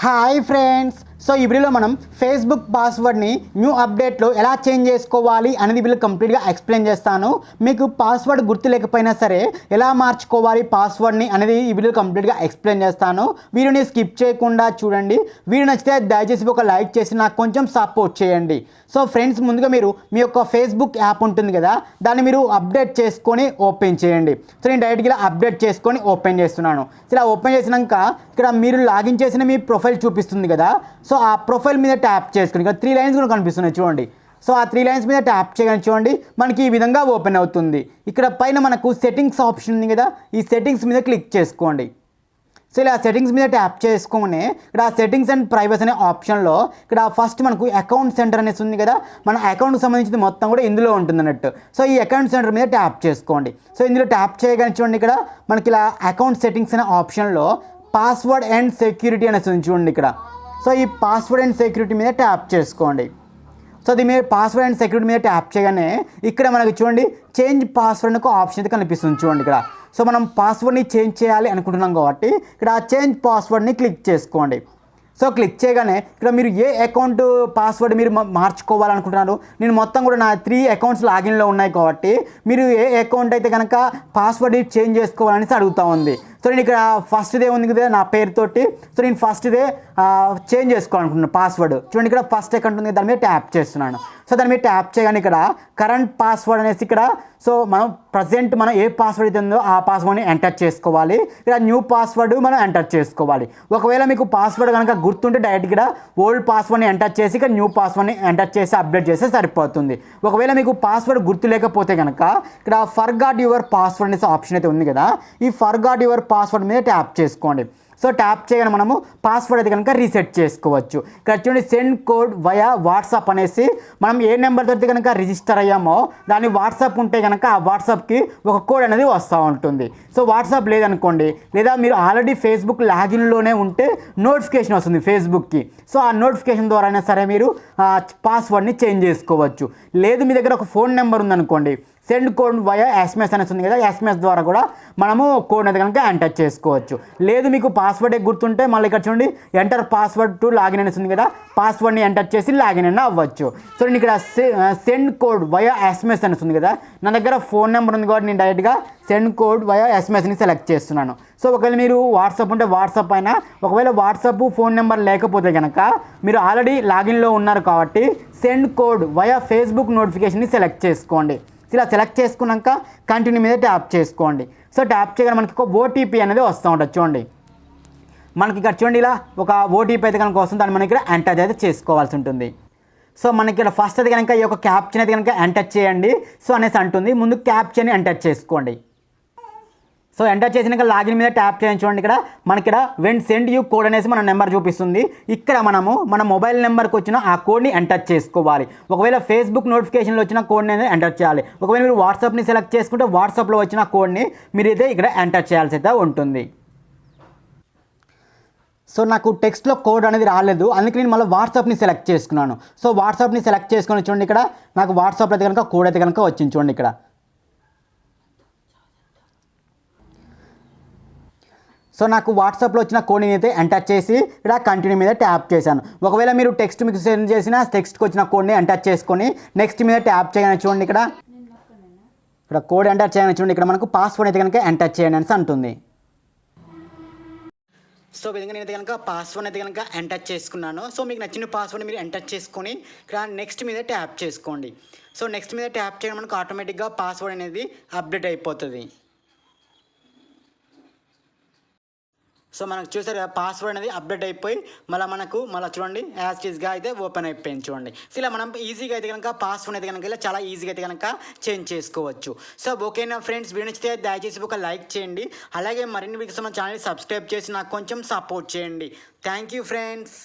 Hi friends so ఈ వీడియోలో మనం ఫేస్బుక్ పాస్వర్డ్ని న్యూ అప్డేట్లో ఎలా చేంజ్ చేసుకోవాలి అనేది వీళ్ళు కంప్లీట్గా ఎక్స్ప్లెయిన్ చేస్తాను. మీకు పాస్వర్డ్ గుర్తు లేకపోయినా సరే ఎలా మార్చుకోవాలి పాస్వర్డ్ని అనేది ఈ వీడియో కంప్లీట్గా ఎక్స్ప్లెయిన్ చేస్తాను. వీడియోని స్కిప్ చేయకుండా చూడండి. వీడియో నచ్చితే దయచేసి ఒక లైక్ చేసి నాకు కొంచెం సపోర్ట్ చేయండి. సో ఫ్రెండ్స్ ముందుగా మీరు మీ యొక్క ఫేస్బుక్ యాప్ ఉంటుంది కదా దాన్ని మీరు అప్డేట్ చేసుకొని ఓపెన్ చేయండి. సో నేను డైరెక్ట్గా అప్డేట్ చేసుకొని ఓపెన్ చేస్తున్నాను. సో ఇలా ఓపెన్ చేసినాక ఇక్కడ మీరు లాగిన్ చేసిన మీ ప్రొఫైల్ చూపిస్తుంది కదా. సో ఆ ప్రొఫైల్ మీద ట్యాప్ చేసుకుని ఇక్కడ త్రీ లైన్స్ కూడా కనిపిస్తున్నాయి చూడండి. సో ఆ త్రీ లైన్స్ మీద ట్యాప్ చేయగానే చూడండి మనకి ఈ విధంగా ఓపెన్ అవుతుంది. ఇక్కడ పైన మనకు సెట్టింగ్స్ ఆప్షన్ ఉంది కదా ఈ సెట్టింగ్స్ మీద క్లిక్ చేసుకోండి. సో ఇలా సెట్టింగ్స్ మీద ట్యాప్ చేసుకొని ఇక్కడ సెట్టింగ్స్ అండ్ ప్రైవసీ అనే ఆప్షన్లో ఇక్కడ ఫస్ట్ మనకు అకౌంట్ సెంటర్ అనేసి ఉంది కదా మన అకౌంట్కి సంబంధించింది మొత్తం కూడా ఇందులో ఉంటుంది అన్నట్టు. సో ఈ అకౌంట్ సెంటర్ మీద ట్యాప్ చేసుకోండి. సో ఇందులో ట్యాప్ చేయగానే చూడండి ఇక్కడ మనకి ఇలా అకౌంట్ సెట్టింగ్స్ అనే ఆప్షన్లో పాస్వర్డ్ అండ్ సెక్యూరిటీ అనేసి ఉంది చూడండి ఇక్కడ. సో ఈ పాస్వర్డ్ అండ్ సెక్యూరిటీ మీద ట్యాప్ చేసుకోండి. సో అది మీరు పాస్వర్డ్ అండ్ సెక్యూరిటీ మీద ట్యాప్ చేయగానే ఇక్కడ మనకి చూడండి చేంజ్ పాస్వర్డ్ ఒక ఆప్షన్ అయితే కనిపిస్తుంది చూడండి ఇక్కడ. సో మనం పాస్వర్డ్ని చేంజ్ చేయాలి అనుకుంటున్నాం కాబట్టి ఇక్కడ ఆ చేంజ్ పాస్వర్డ్ని క్లిక్ చేసుకోండి. సో క్లిక్ చేయగానే ఇక్కడ మీరు ఏ అకౌంట్ పాస్వర్డ్ మీరు మార్చుకోవాలనుకుంటున్నారు? నేను మొత్తం కూడా నా త్రీ అకౌంట్స్ లాగిన్లో ఉన్నాయి కాబట్టి మీరు ఏ అకౌంట్ అయితే కనుక పాస్వర్డ్ చేంజ్ చేసుకోవాలనేసి అడుగుతా ఉంది. సో నేను ఇక్కడ ఫస్ట్దే ఉంది కదా నా పేరుతోటి. సో నేను ఫస్ట్దే చేంజ్ చేసుకోవాలనుకుంటున్నాను పాస్వర్డ్ చూడండి ఇక్కడ ఫస్ట్ అకౌంట్ ఉంది దాని మీద ట్యాప్ చేస్తున్నాను. సో దాని మీద ట్యాప్ చేయగానే ఇక్కడ కరెంట్ పాస్వర్డ్ అనేసి ఇక్కడ సో మనం ప్రజెంట్ మనం ఏ పాస్వర్డ్ అయితే ఉందో ఆ పాస్వర్డ్ని ఎంటర్ చేసుకోవాలి. ఇక్కడ న్యూ పాస్వర్డ్ మనం ఎంటర్ చేసుకోవాలి. ఒకవేళ మీకు పాస్వర్డ్ కనుక గుర్తుంటే డైరెక్ట్ ఇక్కడ ఓల్డ్ పాస్వర్డ్ని ఎంటర్ చేసి ఇక్కడ న్యూ పాస్వర్డ్ని ఎంటర్ చేసి అప్డేట్ చేస్తే సరిపోతుంది. ఒకవేళ మీకు పాస్వర్డ్ గుర్తు లేకపోతే కనుక ఇక్కడ ఫర్గాట్ యువర్ పాస్వర్డ్ అనేసి ఆప్షన్ అయితే ఉంది కదా. ఈ ఫర్గాట్ యువర్ పాస్వర్డ్ మీద ట్యాప్ చేసుకోండి. సో ట్యాప్ చేయగానే మనము పాస్వర్డ్ అయితే కనుక రీసెట్ చేసుకోవచ్చు. ఇక్కడ చూడండి సెండ్ కోడ్ వయా వాట్సాప్ అనేసి మనం ఏ నెంబర్తో తోటి కనుక రిజిస్టర్ అయ్యామో దాని వాట్సాప్ ఉంటే కనుక ఆ వాట్సాప్కి ఒక కోడ్ అనేది వస్తూ ఉంటుంది. సో వాట్సాప్ లేదనుకోండి లేదా మీరు ఆల్రెడీ ఫేస్బుక్ లాగిన్లోనే ఉంటే నోటిఫికేషన్ వస్తుంది ఫేస్బుక్కి సో ఆ నోటిఫికేషన్ ద్వారా అయినా సరే మీరు పాస్వర్డ్ని చేంజ్ చేసుకోవచ్చు. లేదు మీ దగ్గర ఒక ఫోన్ నెంబర్ ఉందనుకోండి సెండ్ కోడ్ వయా ఎస్ఎంఎస్ అనేసి ఉంది కదా ఎస్ఎంఎస్ ద్వారా కూడా మనము కోడ్ అనేది కనుక ఎంటర్ చేసుకోవచ్చు. లేదు మీకు పాస్వర్డే గుర్తుంటే మళ్ళీ ఇక్కడ చూడండి ఎంటర్ పాస్వర్డ్ టు లాగిన్ అనేసి ఉంది కదా పాస్వర్డ్ని ఎంటర్ చేసి లాగిన్ అయినా అవ్వచ్చు. సో నేను ఇక్కడ సెండ్ కోడ్ వయా ఎస్ఎంఎస్ అనేసి ఉంది కదా నా దగ్గర ఫోన్ నెంబర్ ఉంది కాబట్టి నేను డైరెక్ట్గా సెండ్ కోడ్ వయా ఎస్ఎంఎస్ని సెలెక్ట్ చేస్తున్నాను. సో ఒకవేళ మీరు వాట్సాప్ ఉంటే వాట్సాప్ అయినా ఒకవేళ వాట్సాప్ ఫోన్ నెంబర్ లేకపోతే కనుక మీరు ఆల్రెడీ లాగిన్లో ఉన్నారు కాబట్టి సెండ్ కోడ్ వయా ఫేస్బుక్ నోటిఫికేషన్ని సెలెక్ట్ చేసుకోండి. ఇలా సెలెక్ట్ చేసుకున్నాక కంటిన్యూ మీద ట్యాప్ చేసుకోండి. సో ట్యాప్ చేయగానే మనకి ఒక ఓటీపీ అనేది వస్తూ ఉంటుంది చూడండి. మనకి ఇక్కడ చూడండి ఇలా ఒక ఓటీపీ అయితే కనుక వస్తుంది. దాన్ని మనం ఇక్కడ ఎంటర్ అయితే చేసుకోవాల్సి ఉంటుంది. సో మనకి ఇక్కడ ఫస్ట్ అయితే కనుక ఈ యొక్క క్యాప్చన్ అయితే కనుక ఎంటర్ చేయండి. సో అనేసి అంటుంది. ముందు క్యాప్చన్ ఎంటర్ చేసుకోండి. సో ఎంటర్ చేసినాక లాగిన్ మీద ట్యాప్ చేయండి చూడండి ఇక్కడ. మనకి ఇక్కడ వెన్ సెండ్ యూ కోడ్ అనేసి మన నెంబర్ చూపిస్తుంది. ఇక్కడ మనము మన మొబైల్ నెంబర్కి వచ్చిన ఆ కోడ్ని ఎంటర్ చేసుకోవాలి. ఒకవేళ ఫేస్బుక్ నోటిఫికేషన్లో వచ్చిన కోడ్ని అనేది ఎంటర్ చేయాలి. ఒకవేళ మీరు వాట్సాప్ని సెలెక్ట్ చేసుకుంటే వాట్సాప్లో వచ్చిన కోడ్ని మీరు అయితే ఇక్కడ ఎంటర్ చేయాల్సి అయితే ఉంటుంది. సో నాకు టెక్స్ట్లో కోడ్ అనేది రాలేదు. అందుకే నేను మళ్ళీ వాట్సాప్ని సెలెక్ట్ చేసుకున్నాను. సో వాట్సాప్ని సెలెక్ట్ చేసుకొని చూడండి ఇక్కడ. నాకు వాట్సాప్లో అయితే కనుక కోడ్ అయితే కనుక వచ్చింది చూడండి ఇక్కడ. సో నాకు వాట్సాప్లో వచ్చిన కోడ్ని అయితే ఎంటర్ చేసి ఇక్కడ కంటిన్యూ మీద ట్యాప్ చేశాను. ఒకవేళ మీరు టెక్స్ట్ మీకు సెండ్ చేసిన టెక్స్ట్కి వచ్చిన కోడ్ని ఎంటర్ చేసుకొని నెక్స్ట్ మీద ట్యాప్ చేయగానే చూడండి ఇక్కడ. ఇక్కడ కోడ్ ఎంటర్ చేయగానే చూడండి ఇక్కడ మనకు పాస్వర్డ్ అయితే కనుక ఎంటర్ చేయండి అని అంటుంది. సో ఈ విధంగా నేనైతే కనుక పాస్వర్డ్ అయితే కనుక ఎంటర్ చేసుకున్నాను. సో మీకు నచ్చిన పాస్వర్డ్ మీరు ఎంటర్ చేసుకొని ఇక్కడ నెక్స్ట్ మీద ట్యాప్ చేసుకోండి. సో నెక్స్ట్ మీద ట్యాప్ చేయడం మనకు ఆటోమేటిక్గా పాస్వర్డ్ అనేది అప్డేట్ అయిపోతుంది. సో మనకు చూసారు పాస్వర్డ్ అనేది అప్డేట్ అయిపోయి మళ్ళీ మనకు మళ్ళీ చూడండి యాజ్ ఈజ్గా అయితే ఓపెన్ అయిపోయింది చూడండి. సో ఇలా మనం ఈజీగా అయితే కనుక పాస్వర్డ్ అయితే కనుక ఇలా చాలా ఈజీగా అయితే కనుక చేంజ్ చేసుకోవచ్చు. సో ఓకేనా ఫ్రెండ్స్ వీడియో నచ్చితే దయచేసి ఒక లైక్ చేయండి. అలాగే మరిన్ని వీడియోస్ మన ఛానల్ సబ్స్క్రైబ్ చేసి నాకు కొంచెం సపోర్ట్ చేయండి. Thank you friends